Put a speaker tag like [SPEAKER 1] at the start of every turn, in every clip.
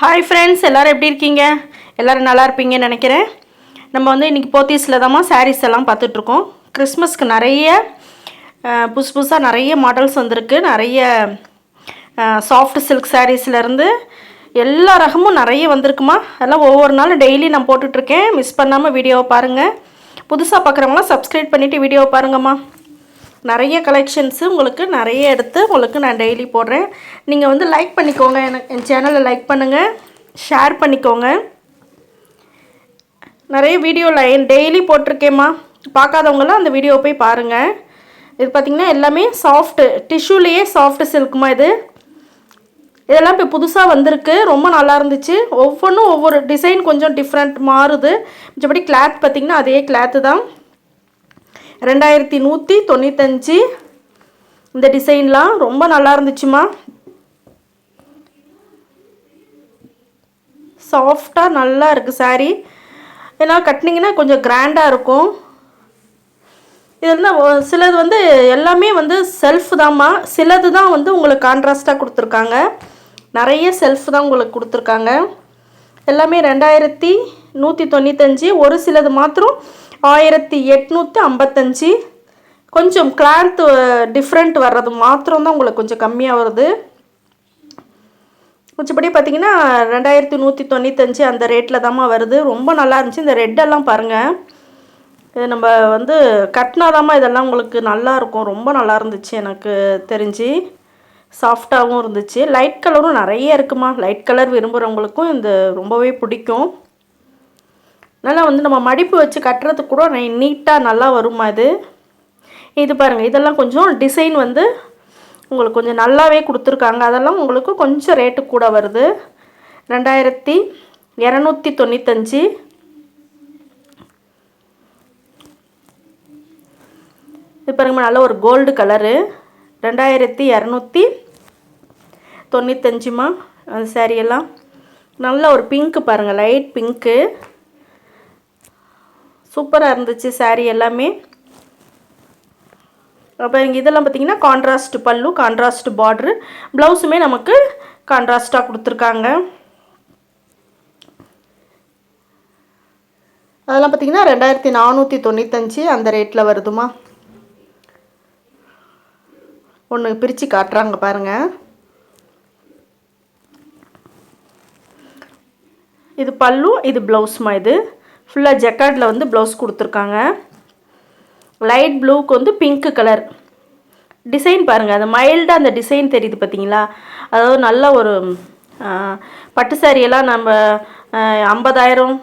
[SPEAKER 1] Hi friends எல்லோரும் எப்படி இருக்கீங்க? எல்லோரும் நல்லா இருப்பீங்கன்னு நினைக்கிறேன். நம்ம வந்து இன்றைக்கி போத்தீஸில் தான் சாரீஸ் எல்லாம் பார்த்துட்ருக்கோம். கிறிஸ்மஸ்க்கு நிறைய புதுசு புதுசாக நிறைய மாடல்ஸ் வந்திருக்கு. நிறைய சாஃப்ட் சில்க் சாரீஸ்லேருந்து எல்லா ரகமும் நிறைய வந்திருக்குமா? அதெல்லாம் ஒவ்வொரு நாளும் டெய்லி நான் போட்டுட்ருக்கேன். மிஸ் பண்ணாமல் வீடியோவை பாருங்கள் புதுசாக பார்க்குறவங்களாம் சப்ஸ்கிரைப் பண்ணிவிட்டு வீடியோவை பாருங்கம்மா. நிறைய கலெக்ஷன்ஸு உங்களுக்கு நிறைய எடுத்து உங்களுக்கு நான் டெய்லி போடுறேன். நீங்கள் வந்து லைக் பண்ணிக்கோங்க. எனக்கு என் சேனலை லைக் பண்ணுங்கள் ஷேர் பண்ணிக்கோங்க. நிறைய வீடியோ லைன் டெய்லி போட்டிருக்கேம்மா. பார்க்காதவங்களாம் அந்த வீடியோ போய் பாருங்கள் இது பார்த்திங்கன்னா எல்லாமே சாஃப்ட்டு டிஷ்யூலேயே சாஃப்ட் சில்க்குமா இது. இதெல்லாம் இப்போ புதுசாக வந்திருக்கு. ரொம்ப நல்லா இருந்துச்சு. ஒவ்வொன்றும் ஒவ்வொரு டிசைன் கொஞ்சம் டிஃப்ரெண்ட் மாறுது. மிச்சபடி கிளாத் பார்த்திங்கன்னா அதே கிளாத்து தான். ரெண்டாயிரத்தி நூற்றி தொண்ணூத்தஞ்சு. இந்த டிசைன்லாம் ரொம்ப நல்லா இருந்துச்சுமா சாஃப்டாக நல்லா இருக்குது சாரீ ஏன்னா கட்டினீங்கன்னா கொஞ்சம் கிராண்டாக இருக்கும். இது சிலது வந்து எல்லாமே வந்து செல்ஃப் தாம்மா. சிலது தான் வந்து உங்களுக்கு கான்ட்ராஸ்ட்டாக கொடுத்துருக்காங்க. நிறைய செல்ஃப் தான் உங்களுக்கு கொடுத்துருக்காங்க. எல்லாமே ரெண்டாயிரத்தி நூற்றி தொண்ணூத்தஞ்சு. ஒரு சிலது மாத்திரம் ஆயிரத்தி எட்நூற்றி ஐம்பத்தஞ்சு. கொஞ்சம் கிளாத் டிஃப்ரெண்ட் வர்றது மாத்திரம்தான் உங்களுக்கு கொஞ்சம் கம்மியாக வருது. மிச்சப்படி பார்த்தீங்கன்னா ரெண்டாயிரத்தி நூற்றி தொண்ணூத்தஞ்சு அந்த ரேட்டில் தாம்மா வருது. ரொம்ப நல்லா இருந்துச்சு. இந்த ரெட்டெல்லாம் பாருங்கள் இது நம்ம வந்து கட்டினாதாம்மா இதெல்லாம் உங்களுக்கு நல்லா இருக்கும். ரொம்ப நல்லா இருந்துச்சு எனக்கு தெரிஞ்சு. சாஃப்டாகவும் இருந்துச்சு. லைட் கலரும் நிறைய இருக்குமா? லைட் கலர் விரும்புகிறவங்களுக்கும் இந்த ரொம்பவே பிடிக்கும். நல்லா வந்து நம்ம மடிப்பு வச்சு கட்டுறதுக்கு கூட நீட்டாக நல்லா வருமா இது? இது பாருங்கள் இதெல்லாம் கொஞ்சம் டிசைன் வந்து உங்களுக்கு கொஞ்சம் நல்லாவே கொடுத்துருக்காங்க. அதெல்லாம் உங்களுக்கு கொஞ்சம் ரேட்டு கூட வருது. ரெண்டாயிரத்தி இரநூத்தி தொண்ணூத்தஞ்சு. இது பாருங்கம்மா நல்ல ஒரு கோல்டு கலரு ரெண்டாயிரத்தி இரநூத்தி தொண்ணூத்தஞ்சுமா? அந்த சாரியெல்லாம் எல்லாம். நல்ல ஒரு பிங்க்கு பாருங்கள் லைட் பிங்க்கு சூப்பராக இருந்துச்சு சாரீ எல்லாமே. அப்போ இங்கே இதெல்லாம் பார்த்தீங்கன்னா கான்ட்ராஸ்ட் பல்லு கான்ட்ராஸ்ட் பார்ட்ரு ப்ளவுஸுமே நமக்கு கான்ட்ராஸ்ட்டாக கொடுத்துருக்காங்க. அதெல்லாம் பார்த்தீங்கன்னா ரெண்டாயிரத்தி நானூற்றி தொண்ணூத்தஞ்சு அந்த ரேட்டில் வருதுமா. ஒன்று பிரித்து காட்டுறாங்க பாருங்க. இது பல்லு இது ப்ளவுஸ்மா இது? ஃபுல்லாக ஜக்கார்டில் வந்து ப்ளவுஸ் கொடுத்துருக்காங்க. லைட் ப்ளூக்கு வந்து பிங்க் கலர் டிசைன் பாருங்கள் அந்த மைல்டாக அந்த டிசைன் தெரியுது பார்த்தீங்களா அதாவது நல்ல ஒரு பட்டு சாரியெல்லாம் எல்லாம் நம்ம ஐம்பதாயிரம்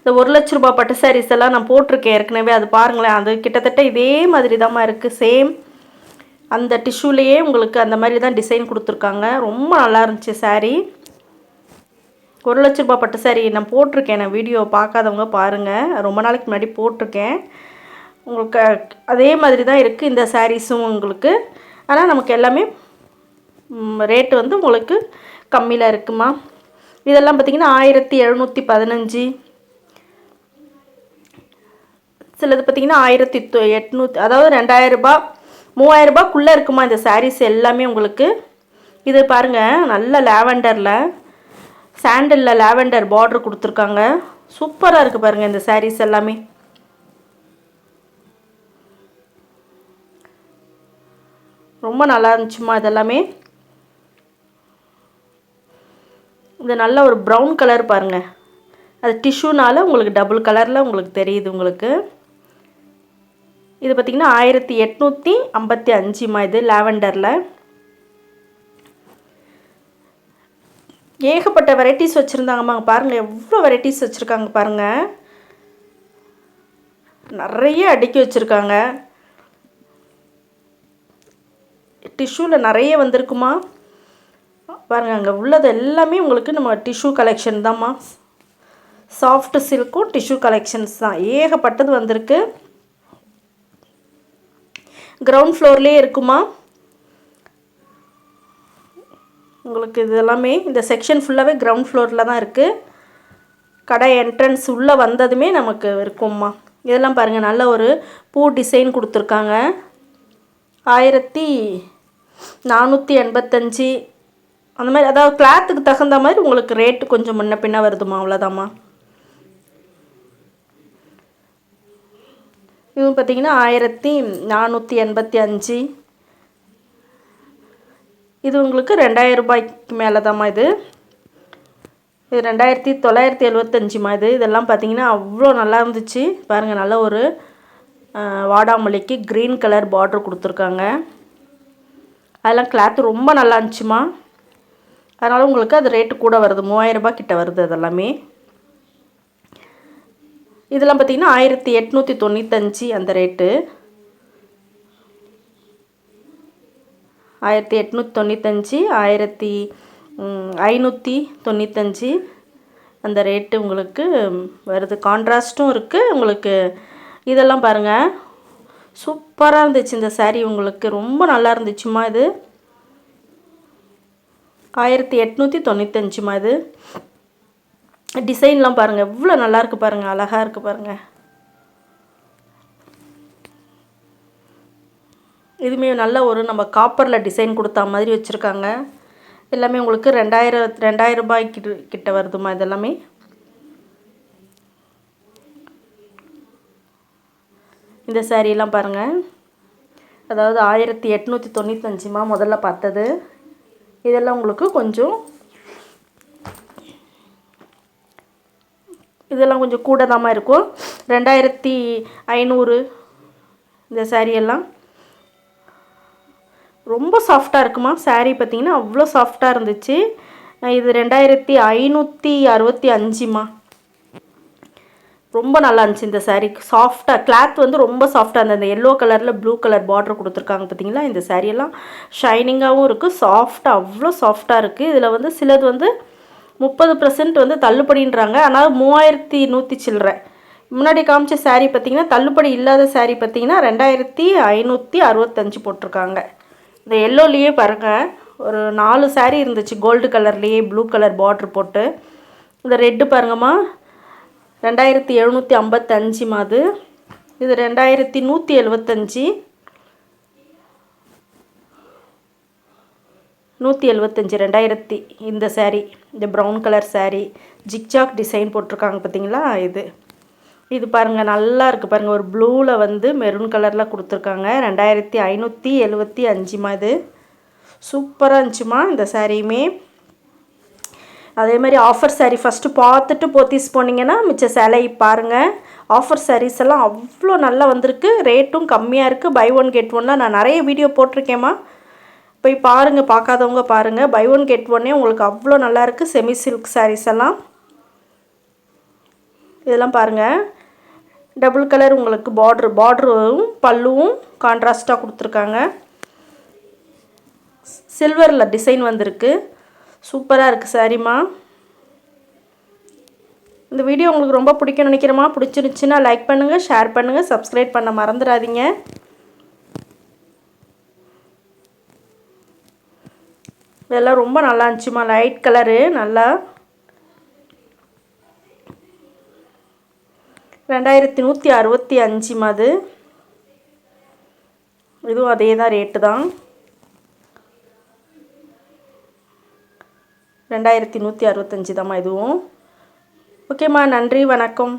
[SPEAKER 1] இந்த ஒரு லட்ச ரூபாய் பட்டு சாரீஸ் எல்லாம் நான் போட்டிருக்கேன் ஏற்கனவே அது பாருங்களேன் அது கிட்டத்தட்ட இதே மாதிரி தான் இருக்குது சேம் அந்த டிஷ்யூலேயே உங்களுக்கு அந்த மாதிரி தான் டிசைன் கொடுத்துருக்காங்க. ரொம்ப நல்லா இருந்துச்சு சாரீ ஒரு லட்ச ரூபாய் பட்டு சாரி நான் போட்டிருக்கேன். நான் வீடியோ பார்க்காதவங்க பாருங்கள் ரொம்ப நாளைக்கு முன்னாடி போட்டிருக்கேன். உங்களுக்கு அதே மாதிரி தான் இருக்குது இந்த சாரீஸும் உங்களுக்கு. ஆனால் நமக்கு எல்லாமே ரேட்டு வந்து உங்களுக்கு கம்மியில் இருக்குமா? இதெல்லாம் பார்த்திங்கன்னா ஆயிரத்தி எழுநூற்றி பதினஞ்சு. சிலது பார்த்திங்கன்னா ஆயிரத்தி தொ எட்நூற்றி அதாவது ரெண்டாயிரரூபா மூவாயிரரூபாக்குள்ளே இருக்குமா இந்த சாரீஸ் எல்லாமே உங்களுக்கு? இது பாருங்கள் நல்ல லாவெண்டரில். சாண்டலில் லாவெண்டர் பார்டர் கொடுத்துருக்காங்க. சூப்பராக இருக்குது பாருங்கள் இந்த சாரீஸ் எல்லாமே. ரொம்ப நல்லா இருந்துச்சுமா இதெல்லாமே. இது நல்ல ஒரு ப்ரௌன் கலர் பாருங்கள் அது டிஷ்யூனால் உங்களுக்கு டபுள் கலரில் உங்களுக்கு தெரியுது உங்களுக்கு. இது பார்த்திங்கன்னா ஆயிரத்தி எட்நூற்றி ஐம்பத்தி அஞ்சுமா இது லாவெண்டரில் ஏகப்பட்ட வெரைட்டிஸ் வச்சுருந்தாங்கம்மா. பாருங்கள் எவ்வளோ வெரைட்டிஸ் வச்சுருக்காங்க பாருங்கள் நிறைய அடுக்கி வச்சுருக்காங்க. டிஷ்யூவில் நிறைய வந்திருக்குமா? பாருங்கள் அங்கே உள்ளது எல்லாமே உங்களுக்கு நம்ம டிஷ்யூ கலெக்ஷன் தான்மா சாஃப்ட் சில்க்கும் டிஷ்யூ கலெக்ஷன்ஸ் தான். ஏகப்பட்டது வந்திருக்கு. கிரவுண்ட் ஃப்ளோர்லேயே இருக்குமா? உங்களுக்கு இது எல்லாமே இந்த செக்ஷன் ஃபுல்லாகவே கிரவுண்ட் ஃப்ளோரில் தான் இருக்குது கடை என்ட்ரன்ஸ் உள்ளே வந்ததுமே நமக்கு இருக்கும்மா. இதெல்லாம் பாருங்கள் நல்ல ஒரு பூ டிசைன் கொடுத்துருக்காங்க. ஆயிரத்தி நானூற்றி எண்பத்தஞ்சு. அந்த மாதிரி அதாவது கிளாத்துக்கு தகுந்த மாதிரி உங்களுக்கு ரேட்டு கொஞ்சம் முன்ன பின்ன வருதுமா அவ்வளோதாம்மா இதுவும் பார்த்தீங்கன்னா ஆயிரத்தி நானூற்றி எண்பத்தி அஞ்சு. இது உங்களுக்கு ரெண்டாயிரம் ரூபாய்க்கு மேலே தாம்மா இது. இது ரெண்டாயிரத்தி தொள்ளாயிரத்தி எழுபத்தஞ்சுமா இது. இதெல்லாம் பார்த்தீங்கன்னா அவ்வளோ நல்லா இருந்துச்சு. பாருங்கள் நல்ல ஒரு வாடாமல்லிக்கு க்ரீன் கலர் பார்ட்ரு கொடுத்துருக்காங்க. அதெல்லாம் கிளாத்து ரொம்ப நல்லா இருந்துச்சுமா அதனால் உங்களுக்கு அது ரேட்டு கூட வருது. மூவாயிரரூபா கிட்ட வருது அதெல்லாமே. இதெல்லாம் பார்த்திங்கன்னா ஆயிரத்தி எட்நூற்றி தொண்ணூத்தஞ்சு அந்த ரேட்டு ஆயிரத்தி எட்நூற்றி தொண்ணூத்தஞ்சு ஆயிரத்தி ஐநூற்றி தொண்ணூத்தஞ்சு. அந்த ரேட்டு உங்களுக்கு வருது. கான்ட்ராஸ்ட்டும் இருக்குது உங்களுக்கு இதெல்லாம் பாருங்கள் சூப்பராக இருந்துச்சு இந்த சாரீ உங்களுக்கு. ரொம்ப நல்லா இருந்துச்சுமா இது. ஆயிரத்தி எட்நூற்றி தொண்ணூத்தஞ்சுமா இது. டிசைன்லாம் பாருங்கள் எவ்வளோ நல்லாயிருக்கு பாருங்கள் அழகாக இருக்குது பாருங்கள் இதுவுமே நல்ல ஒரு நம்ம காப்பரில் டிசைன் கொடுத்தா மாதிரி வச்சுருக்காங்க. எல்லாமே உங்களுக்கு ரெண்டாயிரம் ரெண்டாயிரம் ரூபாய் கிட்ட வருதுமா இதெல்லாமே. இந்த சேரீலாம் பாருங்கள் அதாவது ஆயிரத்தி எட்நூற்றி தொண்ணூத்தஞ்சுமா முதல்ல பார்த்தது. இதெல்லாம் உங்களுக்கு கொஞ்சம் இதெல்லாம் கொஞ்சம் கூட தான் இருக்கும். ரெண்டாயிரத்தி ஐநூறு இந்த சாரியெல்லாம் ரொம்ப சாஃப்டாக இருக்குமா? சாரீ பார்த்திங்கன்னா அவ்வளோ சாஃப்டாக இருந்துச்சு. இது ரெண்டாயிரத்தி ஐநூற்றி அறுபத்தி அஞ்சுமா? ரொம்ப நல்லா இருந்துச்சு இந்த சாரீ சாஃப்டாக கிளாத் வந்து ரொம்ப சாஃப்டாக இருந்தது. அந்த எல்லோ கலரில் ப்ளூ கலர் பார்டர் கொடுத்துருக்காங்க பார்த்தீங்களா? இந்த சாரியெல்லாம் ஷைனிங்காகவும் இருக்குது சாஃப்டாக அவ்வளோ சாஃப்டாக இருக்குது இதில் வந்து சிலது வந்து முப்பது பர்சன்ட் வந்து தள்ளுபடின்றாங்க. ஆனால் மூவாயிரத்தி நூற்றி சில்லற. முன்னாடி காமிச்ச சாரீ பார்த்திங்கன்னா தள்ளுபடி இல்லாத சாரீ பார்த்திங்கன்னா ரெண்டாயிரத்தி ஐநூற்றி அறுபத்தஞ்சு போட்டிருக்காங்க. இந்த எல்லோலேயே பாருங்கள் ஒரு நாலு சாரீ இருந்துச்சு. கோல்டு கலர்லேயே ப்ளூ கலர் பார்ட்ரு போட்டு. இந்த ரெட்டு பாருங்கம்மா. ரெண்டாயிரத்தி எழுநூற்றி ஐம்பத்தஞ்சு மாது இது ரெண்டாயிரத்தி நூற்றி எழுபத்தஞ்சி நூற்றி எழுபத்தஞ்சி ரெண்டாயிரத்தி இந்த சேரீ இந்த brown colour sari zigzag design போட்டிருக்காங்க பார்த்தீங்களா இது. இது பாருங்கள் நல்லா இருக்குது பாருங்கள் ஒரு ப்ளூவில் வந்து மெரூன் கலரில் கொடுத்துருக்காங்க. ரெண்டாயிரத்தி ஐநூற்றி எழுபத்தி அஞ்சுமா இது? சூப்பராக இருந்துச்சுமா இந்த சாரியுமே. அதே மாதிரி ஆஃபர் சாரீ ஃபஸ்ட்டு பார்த்துட்டு போத்தீஸ் போனீங்கன்னா மிச்ச சேலை பாருங்கள் ஆஃபர் சாரீஸ் எல்லாம் அவ்வளோ நல்லா வந்திருக்கு. ரேட்டும் கம்மியாக இருக்குது பை ஒன் கெட் ஒன்லாம் நான் நிறைய வீடியோ போட்டிருக்கேம்மா. போய் பாருங்கள் பார்க்காதவங்க பாருங்கள் பை ஒன் கெட் ஒன்னே உங்களுக்கு அவ்வளோ நல்லாயிருக்கு செமி சில்க் சாரீஸ் எல்லாம். இதெல்லாம் பாருங்கள் டபுள் கலர் உங்களுக்கு பார்ட்ரு பார்ட்ரும் பல்லுவும் கான்ட்ராஸ்ட்டாக கொடுத்துருக்காங்க. சில்வரில் டிசைன் வந்திருக்கு. சூப்பராக இருக்குது சாரிம்மா இந்த வீடியோ உங்களுக்கு ரொம்ப பிடிக்கும் நினைக்கிறேம்மா. பிடிச்சிருந்துச்சின்னா லைக் பண்ணுங்கள் ஷேர் பண்ணுங்கள் சப்ஸ்கிரைப் பண்ண மறந்துடாதீங்க. இதெல்லாம் ரொம்ப நல்லா இருந்துச்சுமா லைட் கலரு நல்லா ரெண்டாயிரத்தி நூற்றி அறுபத்தி அஞ்சு அது இதுவும் அதே தான் ரேட்டு தான். ரெண்டாயிரத்தி நூற்றி அறுபத்தஞ்சி தாம்மா இதுவும். ஓகேம்மா நன்றி வணக்கம்.